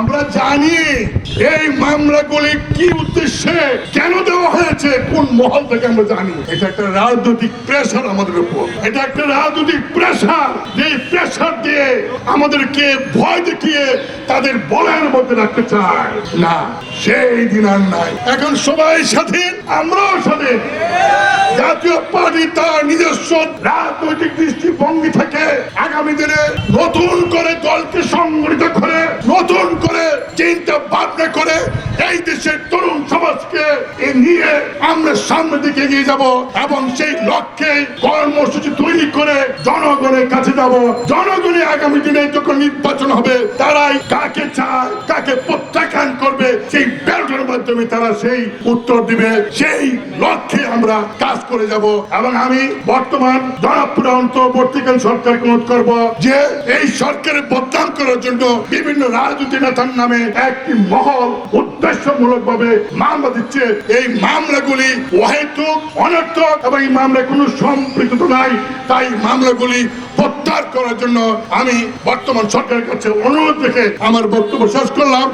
আমরা জানি এই মামলাগুলি কি উদ্দেশ্যে কেন দেওয়া হয়েছে, কোন মহল থেকে আমরা জানি। এটা একটা রাজনৈতিক প্রেশার আমাদের উপর। এটা একটা রাজনৈতিক প্রেশার যে প্রেশার দিয়ে আমাদেরকে ভয় দেখিয়ে তাদের বলের মধ্যে রাখতে চায়। না, সেই দিন আর নাই। এখন সবাই স্বাধীন, আমরাও স্বাধীন। জাতীয় পার্টি তার নিজস্ব রাজনৈতিক দৃষ্টিভঙ্গি থেকে আগামী দিনে নতুন করে চিন্তা ভাবনা করে এই দেশের তরুণ সমাজকে নিয়ে আমরা সামনের দিকে এগিয়ে যাব এবং সেই লক্ষ্যে কর্মসূচি তৈরি করে জনগণের কাছে যাব। জনগণের আগামী দিনে যখন নির্বাচন হবে, তারাই কাকে চায় সেই ব্যালটের মাধ্যমে তারা সেই উত্তর দিবে, সেই লক্ষ্যে আমরা কাজ করে যাব। এবং আমি বর্তমান জনপ্রিয় অন্তর্বর্তীকালীন সরকারকে অনুরোধ করব যে এই সরকারের বদনাম করার জন্য বিভিন্ন রাজনৈতিক নেতার নামে একটি মহল উদ্দেশ্যমূলক ভাবে মামলা দিচ্ছে। এই মামলাগুলি অহেতুক, অনর্থক এবং এই মামলায় কোনো সম্পৃক্ত নাই। তাই মামলাগুলি প্রত্যাহার করার জন্য আমি বর্তমান সরকারের কাছে অনুরোধ রেখে আমার বক্তব্য শেষ করলাম।